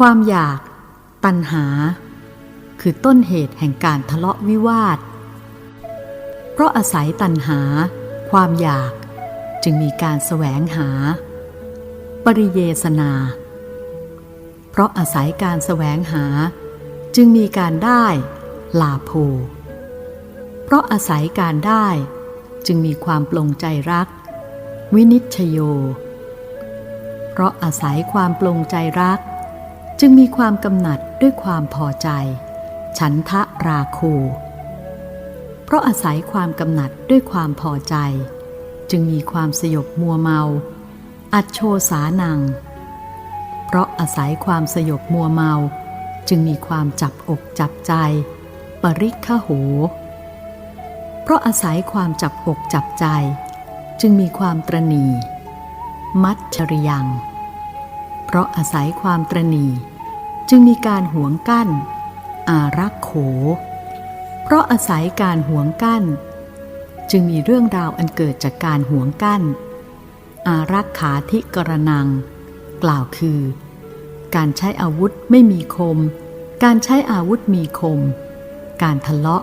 ความอยาก ตัณหา คือต้นเหตุแห่งการทะเลาะวิวาท เพราะอาศัยตัณหา ความอยากจึงมีการแสวงหา ปริเยสนา เพราะอาศัยการแสวงหา จึงมีการได้ลาโภเพราะอาศัยการได้จึงมีความปลงใจรัก วินิจชโย เพราะอาศัยความปลงใจรัก จึงมีความกำหนัดด้วยความพอใจ ฉันทะราคู เพราะอาศัยความกำหนัดด้วยความพอใจ จึงมีความสยบมัวเมา อัจโชสานัง เพราะอาศัยความสยบมัวเมา จึงมีความจับอกจับใจ ปริคโห เพราะอาศัยความจับอกจับใจ จึงมีความตรณี มัจฉริยัง เพราะอาศัยความตรณี จึงมีการหวงกั้น อารักโข เพราะอาศัยการหวงกั้น จึงมีเรื่องราวอันเกิดจากการหวงกั้น อารักขาธิกรนัง กล่าวคือ การใช้อาวุธไม่มีคม การใช้อาวุธมีคม การทะเลาะ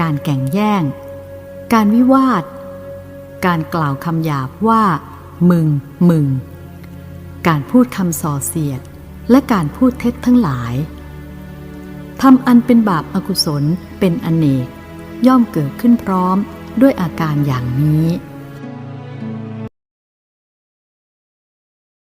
การแก่งแย่ง การวิวาท การกล่าวคำหยาบว่า มึง มึง การพูดคำส่อเสียด และการพูดเท็จทั้งหลายทำอันเป็นบาปอากุศลเป็นอเนกย่อมเกิดขึ้นพร้อมด้วยอาการอย่างนี้